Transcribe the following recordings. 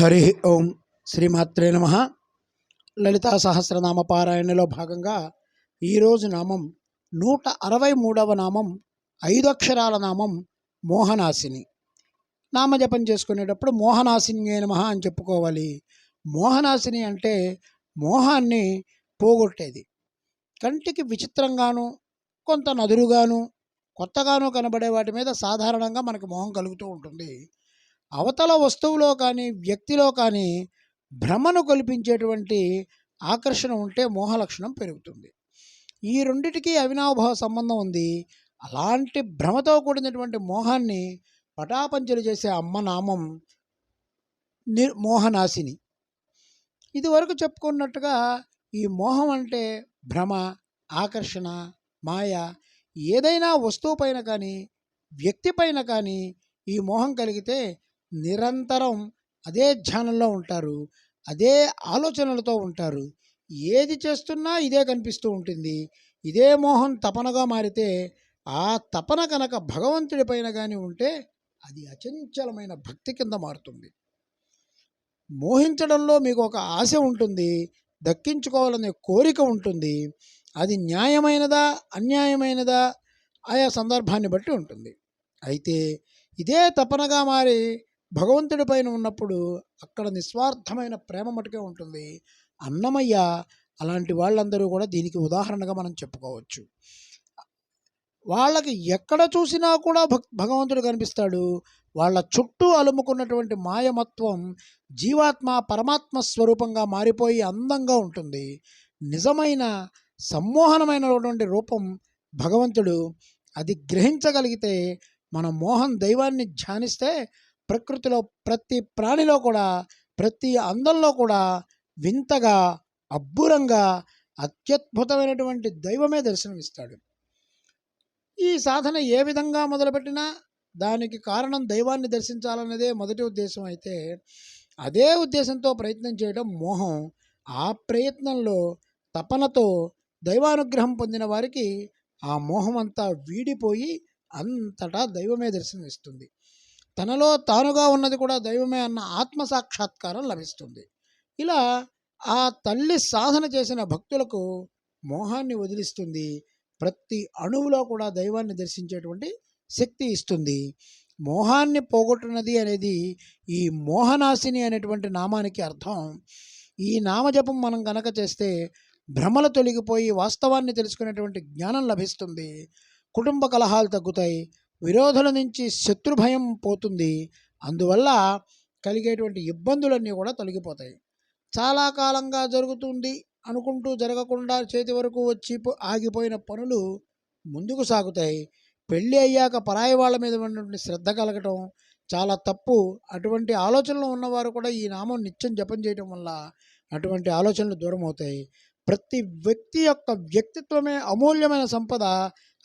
హరి ఓం శ్రీమాత్రే నమ. లలితా సహస్రనామ పారాయణలో భాగంగా ఈరోజు నామం నూట అరవై మూడవ నామం ఐదు అక్షరాల నామం మోహనాసిని. నామజపం చేసుకునేటప్పుడు మోహనాసిని నమ అని చెప్పుకోవాలి. మోహనాసిని అంటే మోహాన్ని పోగొట్టేది. కంటికి విచిత్రంగాను కొంత నదురుగాను కొత్తగాను కనబడే వాటి మీద సాధారణంగా మనకు మోహం కలుగుతూ ఉంటుంది. అవతల వస్తువులో కానీ వ్యక్తిలో కానీ భ్రమను కల్పించేటువంటి ఆకర్షణ ఉంటే మోహలక్షణం పెరుగుతుంది. ఈ రెండిటికి అవినాభావ సంబంధం ఉంది. అలాంటి భ్రమతో కూడినటువంటి మోహాన్ని పటాపంచలు చేసే అమ్మ నామం నిర్ మోహనాశిని. ఇదివరకు చెప్పుకున్నట్టుగా ఈ మోహం అంటే భ్రమ ఆకర్షణ మాయ ఏదైనా వస్తువు పైన కానీ వ్యక్తి పైన కానీ ఈ మోహం కలిగితే నిరంతరం అదే ధ్యానంలో ఉంటారు అదే ఆలోచనలతో ఉంటారు. ఏది చేస్తున్నా ఇదే కనిపిస్తూ ఉంటుంది. ఇదే మోహం తపనగా మారితే ఆ తపన కనుక భగవంతుడి పైన కానీ ఉంటే అది అచంచలమైన భక్తి కింద మారుతుంది. మోహించడంలో మీకు ఒక ఆశ ఉంటుంది దక్కించుకోవాలనే కోరిక ఉంటుంది. అది న్యాయమైనదా అన్యాయమైనదా ఆయా సందర్భాన్ని బట్టి ఉంటుంది. అయితే ఇదే తపనగా మారి భగవంతుడి పైన ఉన్నప్పుడు అక్కడ నిస్వార్థమైన ప్రేమ మటుకే ఉంటుంది. అన్నమయ్య అలాంటి వాళ్ళందరూ కూడా దీనికి ఉదాహరణగా మనం చెప్పుకోవచ్చు. వాళ్ళకి ఎక్కడ చూసినా కూడా భక్ భగవంతుడు కనిపిస్తాడు. వాళ్ళ చుట్టూ అలుముకున్నటువంటి మాయమత్వం జీవాత్మ పరమాత్మ స్వరూపంగా మారిపోయి అందంగా ఉంటుంది. నిజమైన సమ్మోహనమైనటువంటి రూపం భగవంతుడు. అది గ్రహించగలిగితే మన మోహన్ దైవాన్ని ధ్యానిస్తే ప్రకృతిలో ప్రతి ప్రాణిలో కూడా ప్రతి అందంలో కూడా వింతగా అబ్బురంగా అత్యద్భుతమైనటువంటి దైవమే దర్శనమిస్తాడు. ఈ సాధన ఏ విధంగా మొదలుపెట్టినా దానికి కారణం దైవాన్ని దర్శించాలన్నదే మొదటి ఉద్దేశం అయితే అదే ఉద్దేశంతో ప్రయత్నం చేయడం మోహం. ఆ ప్రయత్నంలో తపనతో దైవానుగ్రహం పొందిన వారికి ఆ మోహం అంతా వీడిపోయి అంతటా దైవమే దర్శనమిస్తుంది. తనలో తానుగా ఉన్నది కూడా దైవమే అన్న ఆత్మ సాక్షాత్కారం లభిస్తుంది. ఇలా ఆ తల్లి సాధన చేసిన భక్తులకు మోహాన్ని వదిలిస్తుంది. ప్రతి అణువులో కూడా దైవాన్ని దర్శించేటువంటి శక్తి ఇస్తుంది. మోహాన్ని పోగొట్టున్నది అనేది ఈ మోహనాశిని అనేటువంటి నామానికి అర్థం. ఈ నామజపం మనం కనుక చేస్తే భ్రమలు తొలగిపోయి వాస్తవాన్ని తెలుసుకునేటువంటి జ్ఞానం లభిస్తుంది. కుటుంబ కలహాలు తగ్గుతాయి. విరోధుల నుంచి శత్రుభయం పోతుంది. అందువల్ల కలిగేటువంటి ఇబ్బందులన్నీ కూడా తొలగిపోతాయి. చాలా కాలంగా జరుగుతుంది అనుకుంటూ జరగకుండా చేతి వరకు వచ్చి ఆగిపోయిన పనులు ముందుకు సాగుతాయి. పెళ్ళి అయ్యాక పరాయి వాళ్ళ మీద ఉన్నటువంటి శ్రద్ధ కలగటం చాలా తప్పు. అటువంటి ఆలోచనలు ఉన్నవారు కూడా ఈ నామం నిత్యం జపం చేయటం వల్ల అటువంటి ఆలోచనలు దూరం అవుతాయి ప్రతి వ్యక్తి యొక్క వ్యక్తిత్వమే అమూల్యమైన సంపద.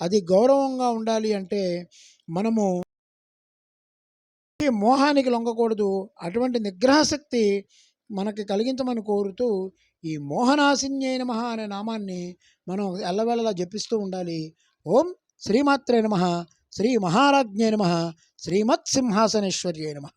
అది గౌరవంగా ఉండాలి అంటే మనము ఈ మోహానికి లొంగకూడదు. అటువంటి నిగ్రహశక్తి మనకి కలిగించమని కోరుతూ ఈ మోహనాశిన్యై నమ అనే నామాన్ని మనం ఎల్లవేళలా జపిస్తూ ఉండాలి. ఓం శ్రీమాత్రే నమ. శ్రీ మహారాజ్ఞే నమ. శ్రీమత్ సింహాసనేశ్వర్యే నమ.